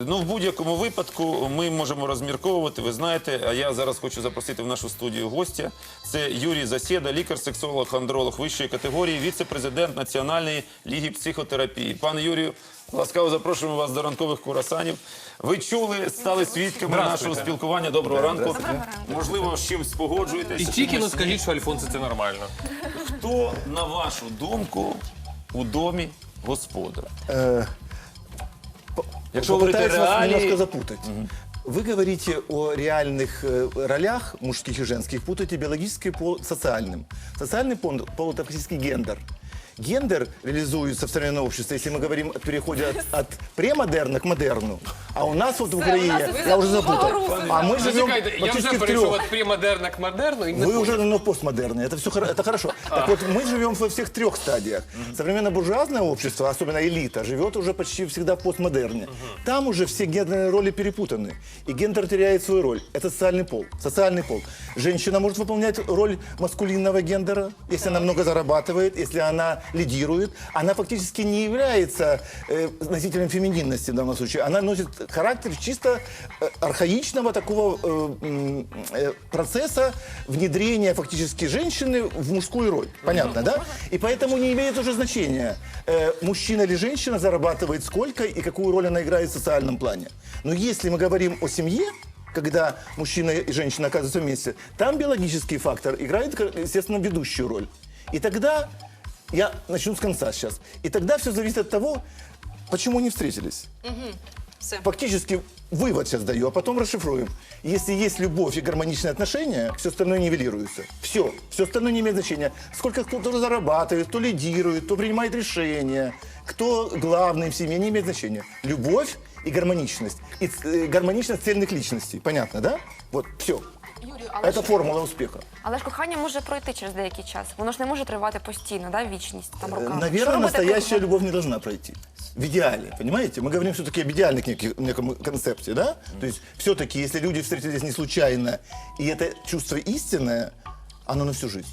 Ну, в будь-якому випадку ми можемо розмірковувати. Ви знаєте, а я зараз хочу запросити в нашу студію гостя. Це Юрій Засєда, лікар, сексолог, андролог вищої категорії, віце-президент Національної ліги психотерапії. Пане Юрію, ласкаво запрошуємо вас до ранкових курасанів. Ви чули, стали свідками нашого спілкування. Доброго ранку. Можливо, з чимось погоджуєтесь. І тільки ну скажіть, що Альфонсо це нормально. Хто, на вашу думку, у домі господар? Якщо говорити Попытаюсь вас реалії, немножко запутать. Вы говорите о реальных э, ролях мужских и женских, путаете биологический пол с социальным. Социальный пол, пол это фактически гендер. Гендер реализуется в современном обществе, если мы говорим о переходе от, от премодерна к модерну. А у нас вот в Украине, я уже запутал, а мы живем я вже в перейшов трех. від примодерна к модерну і не Вы уже давно постмодерны. Это все это хорошо. Так вот, мы живем во всех трех стадиях. Современно-буржуазное общество, особенно элита, живет уже почти всегда в постмодерне. Там уже все гендерные роли перепутаны. И гендер теряет свою роль. Это социальный пол. Социальный пол. Женщина может выполнять роль маскулинного гендера, если она много зарабатывает, если она лидирует. Она фактически не является э, носителем фемининности в данном случае. Она носит характер чисто э, архаичного такого э, э, процесса внедрения фактически женщины в мужскую роль. Понятно, да? И поэтому не имеет уже значения, э, мужчина или женщина зарабатывает сколько и какую роль она играет в социальном плане. Но если мы говорим о семье, когда мужчина и женщина оказываются вместе, там биологический фактор играет, естественно, ведущую роль. И тогда, я начну с конца сейчас, и тогда все зависит от того, почему они встретились. Все. Фактически вывод сейчас даю, а потом расшифруем. Если есть любовь и гармоничные отношения, все остальное нивелируется. Все. Все остальное не имеет значения. Сколько кто-то зарабатывает, кто лидирует, кто принимает решения, кто главный в семье, не имеет значения. Любовь и гармоничность. И э, гармоничность цельных личностей. Понятно, да? Вот, все. Юрію, але Это ж, формула успеха. але ж кохання може пройти через деякий час. Воно ж не може тривати постійно, да, вічність там Э, роками. Що Наверное, робити, настоящая коли- любовь не должна пройти. В идеале, понимаете? Мы говорим все-таки об идеальном неки- неком концепте, да? То есть все-таки, если люди встретились не случайно, и это чувство истинное, оно на всю жизнь.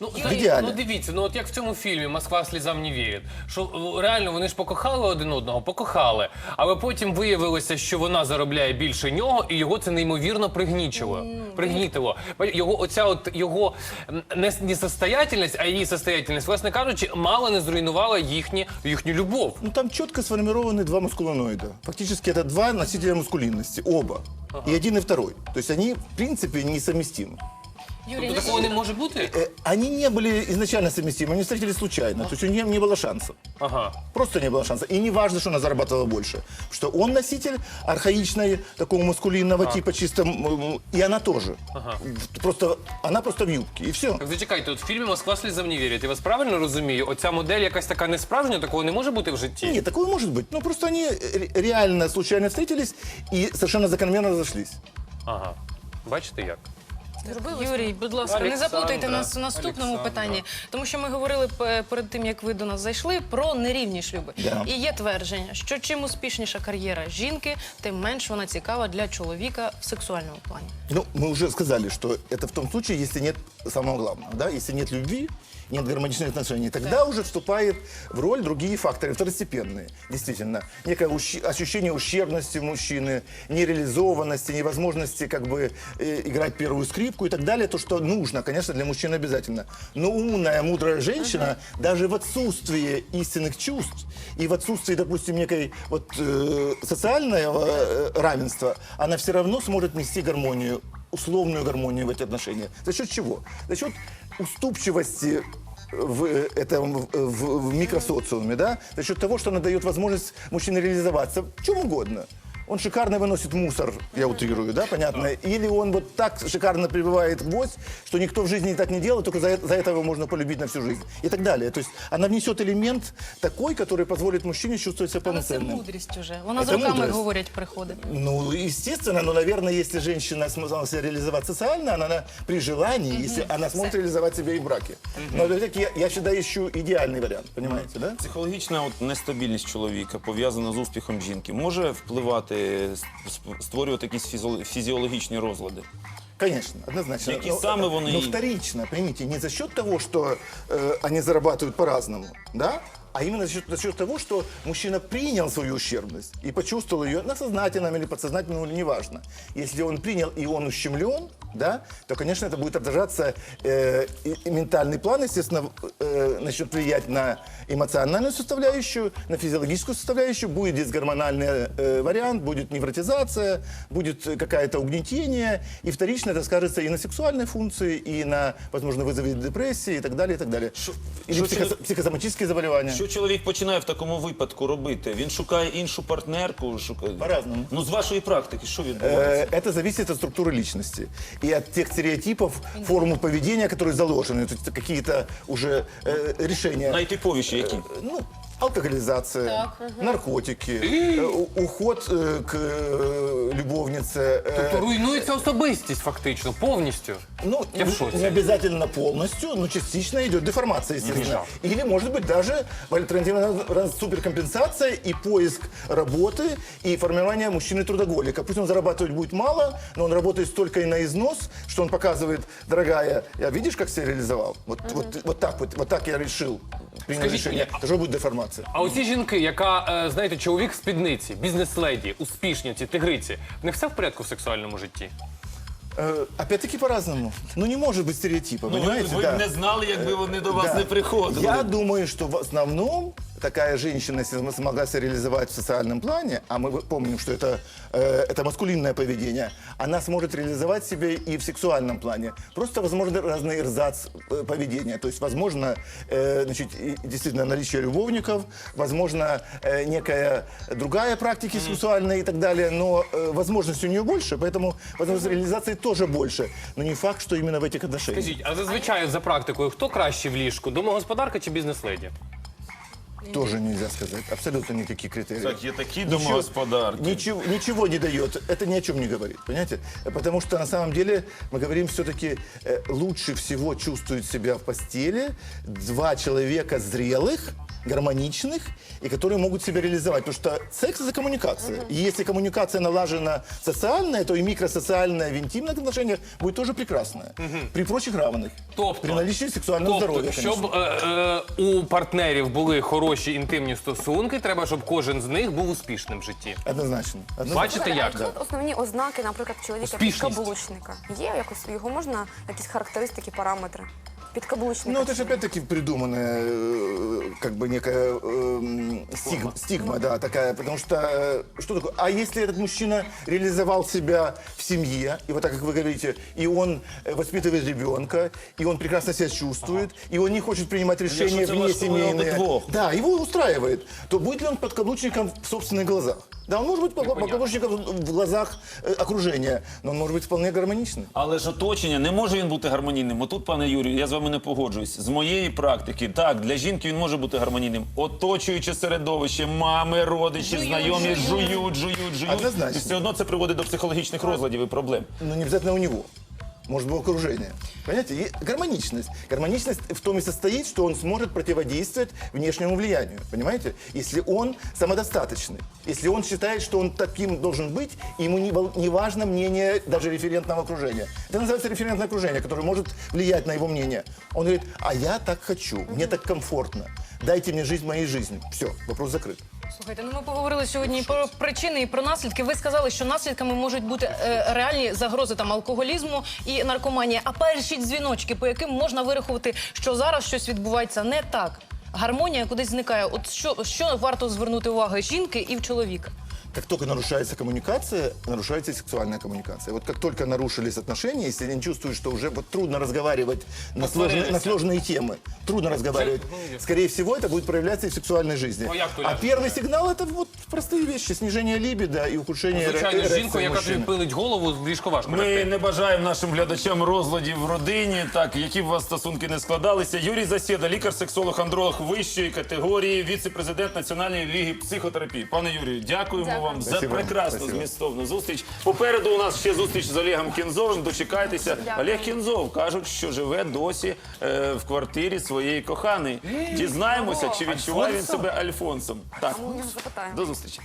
Ну, В знаєте, ідеалі. ну дивіться, ну от як в цьому фільмі Москва слізам не вірить. Що е, реально вони ж покохали один одного, покохали. Але потім виявилося, що вона заробляє більше нього, і його це неймовірно пригнічило. Пригнітило. Його оця от його м, не несостоятельність, а її состоятельність, власне кажучи, мало не зруйнувала їхні, їхню любов. Ну, там четко сформированы два мускулоноида. Фактически это два носителя мускулинности, оба. И один, и второй. То есть они, в принципе, несовместимы. Юрій, Тобто такого не може бути? Э, Они не были изначально совместимы, они встретились случайно. То есть у нее не было шансов. Ага. Просто не было шанса. И не важно, что она зарабатывала больше. Что он носитель архаичной, такого маскулинного типа, чисто... м, И она тоже. Просто, она просто в юбке. И все. Так зачекайте, от в фільмі Москва слізам не вірить. Я вас правильно розумію? Оця модель якась така несправжня, такого не може бути в житті. Нет, такое может быть. Ну, просто они ре- реально случайно встретились и совершенно закономерно разошлись. Ага. Бачите як? Юрій, будь ласка, не заплутайте нас у наступному Олександра. питанні, тому що ми говорили перед тим, як ви до нас зайшли, про нерівні шлюби. Yeah. І є твердження, що чим успішніша кар'єра жінки, тим менш вона цікава для чоловіка в сексуальному плані. Ну, ми вже сказали, що це в тому випадку, якщо немає самого главного, да, якщо немає любви, нет гармоничных отношений, тогда уже вступает в роль другие факторы, второстепенные. Действительно, некое ущ- ощущение ущербности мужчины, нереализованности, невозможности как бы э, играть первую скрипку и так далее, то, что нужно, конечно, для мужчины обязательно. Но умная, мудрая женщина, даже в отсутствии истинных чувств и в отсутствии, допустим, некой вот э, социального э, равенства, она все равно сможет нести гармонию, условную гармонию в эти отношения. За счет чего? За счет уступчивости в э, этом в, в- микросоциуме, да, за счет того, что она дает возможность мужчине реализоваться в чем угодно Он шикарно выносит мусор, я утрирую, да, понятно? Или он вот так шикарно прибывает гвоздь, что никто в жизни так не делает, только за, это- за это его можно полюбить на всю жизнь. И так далее. То есть она внесет элемент такой, который позволит мужчине чувствовать себя Але це полноценным. мудрість уже. Вона з Це роками мудрость. говорять, приходить. Ну, естественно, но, наверное, если женщина смогла себя реализовать социально, она, она при желании, если она сможет реализовать себя и в браке. Но опять-таки, я, я всегда ищу идеальный вариант, понимаете, да? Психологічна от нестабільність чоловіка пов'язана з успіхом жінки може впливати, с- сп- створювати якісь фізіо- фізіологічні розлади. Конечно, однозначно. Какие Но- самые вон Но и- вторично, поймите, не за счет того, что э, они зарабатывают по-разному, да? а именно за счет, за счет того, что мужчина принял свою ущербность и почувствовал ее на сознательном или подсознательном, или неважно. Если он принял и он ущемлен, да, то, конечно, это будет отражаться, э, и, и ментальный план, естественно, э, начнет влиять на эмоциональную составляющую, на физиологическую составляющую, будет дисгормональный э, вариант, будет невротизация, будет э, какое-то угнетение, и вторично это скажется и на сексуальной функции, и на, возможно, вызове депрессии и так далее, и так далее. Или що психо- чи- психосоматические заболевания. Що чоловік починає в такому випадку робити? Він шукає іншу партнерку, шукає По-разному. Ну з вашої практики, що відбувається? Э, Это зависит от структуры личности и от тех стереотипов, формы поведения, которые заложены, то есть какие-то уже э, решения. Найтиповіші які? Ну, алкоголизация, наркотики, э, у- уход э, к э, любовнице. э, Тобто руйнується особистість фактично, повністю. Ну, Я в не- шоке. не обязательно полностью, но частично идет деформация, естественно. Или, может быть, даже альтернативная суперкомпенсация и поиск работы, и формирование мужчины-трудоголика. Пусть он зарабатывать будет мало, но он работает столько и на износ, что он показывает, дорогая, я видишь, как себя реализовал? Вот, вот, вот так вот, вот так я решил, Принял Скажите решение. Що а- деформація? А оці жінки, яка, е, знаєте, чоловік в спідниці, бізнес-леді, успішні, ці тигриці, в них все в порядку в сексуальному житті? Э, опять-таки по-разному. Ну, не может быть стереотипа, Ну, ви, понимаете? ви Да. б не знали, якби вони до вас Да. не приходили. Я думаю, что в основном такая женщина, если она смогла себя реализовать в социальном плане, а мы помним, что это, э, это маскулинное поведение, она сможет реализовать себя и в сексуальном плане. Просто, возможно, разный эрзац э, поведения. То есть, возможно, э, значит, и действительно наличие любовников, возможно, э, некая другая практика сексуальная и так далее, но э, возможностей у нее больше, поэтому возможность реализации тоже больше. Но не факт, что именно в этих отношениях. Скажіть, а зазвичай за практикою хто краще в ліжку? Домогосподарка чи бізнес-леді? Тоже нельзя сказать. Абсолютно никаких критериев. Так, є такі Ничего- домогосподарки. Ничего, ничего не дает. Это ни о чем не говорит. Понимаете? Потому что на самом деле мы говорим все-таки э, лучше всего чувствуют себя в постели два человека зрелых, гармоничных и которые могут себя реализовать. Потому что секс это коммуникация. И если коммуникация налажена социальная, то и микросоциальная в интимных отношениях будет тоже прекрасная. При прочих равных. Тобто- При наличии сексуального Тобто, здоровья, конечно. щоб е, е, у партнерів були хороші інтимні стосунки, треба, щоб кожен з них був успішним в житті. Однозначно. Однозначно. Бачите, як? А які от основні ознаки, наприклад, чоловіка Успішність. підкаблучника? Є якось його можна якісь характеристики, параметри? Підкаблучника. Ну, это же опять-таки придуманная, э, как бы некая эм, стигма, стигма, да, такая, потому что, э, что такое, а если этот мужчина реализовал себя в семье, и вот так, как вы говорите, и он э, воспитывает ребенка, и он прекрасно себя чувствует, и он не хочет принимать решения это вне влаштовывало бы семейные, двух. да, его устраивает, то будет ли он подкаблучником в собственных глазах? Да, он может быть под- подкаблучником в глазах э, окружения, но он может быть вполне гармоничным. Але ж оточення не може він бути гармонійним. Отут, пане Юрію, я з вами не погоджуюсь. З моєї практики, так, для жінки він може бути гармонійним. Оточуюче середовище, мами, родичі, знайомі жують, жують, жують. Однозначно. І все одно це приводить до психологічних розладів і проблем. но не обязательно у него. Может быть, окружение. Понимаете? И гармоничность. Гармоничность в том и состоит, что он сможет противодействовать внешнему влиянию. Понимаете? Если он самодостаточный. Если он считает, что он таким должен быть, ему не, не важно мнение даже референтного окружения. Это называется референтное окружение, которое может влиять на его мнение. Он говорит, а я так хочу, мне так комфортно. Дайте мне жизнь моей жизнью. Все, вопрос закрыт. Слухайте, ну ми поговорили сьогодні і про причини і про наслідки. Ви сказали, що наслідками можуть бути е, реальні загрози там алкоголізму і наркоманії. А перші дзвіночки, по яким можна вирахувати, що зараз щось відбувається не так. Гармонія кудись зникає. От що, що варто звернути увагу жінки і в чоловіка? Как только нарушается коммуникация, нарушается и сексуальная коммуникация. Вот как только нарушились отношения, если они чувствуют, что уже вот трудно разговаривать на сложные, на сложные темы, трудно разговаривать, скорее всего, это будет проявляться и в сексуальной жизни. Ну, як то А ляже? первый сигнал это вот простые вещи: снижение либидо и ухудшение Звичайно, эре- з жінкою, эрекции яка тобі мужчины. пилить голову, в ліжко важко. Ми лягти. не бажаємо нашим глядачам розладів в родині, так які б у вас стосунки не складалися. Юрій Засєда, лікар-сексолог, андролог вищої категорії, віце-президент Національної ліги психотерапії. Пане Юрію, дякуємо Дякую. вам за Спасибо. прекрасну Спасибо. змістовну зустріч. Попереду у нас ще зустріч з Олегом Кінзовим. Дочекайтеся. Дякую. Олег Кінзов кажуть, що живе досі е, в квартирі своєї коханої. Дізнаємося, чи відчуває він себе Альфонсом. Так, запитаємо. до зустрічі.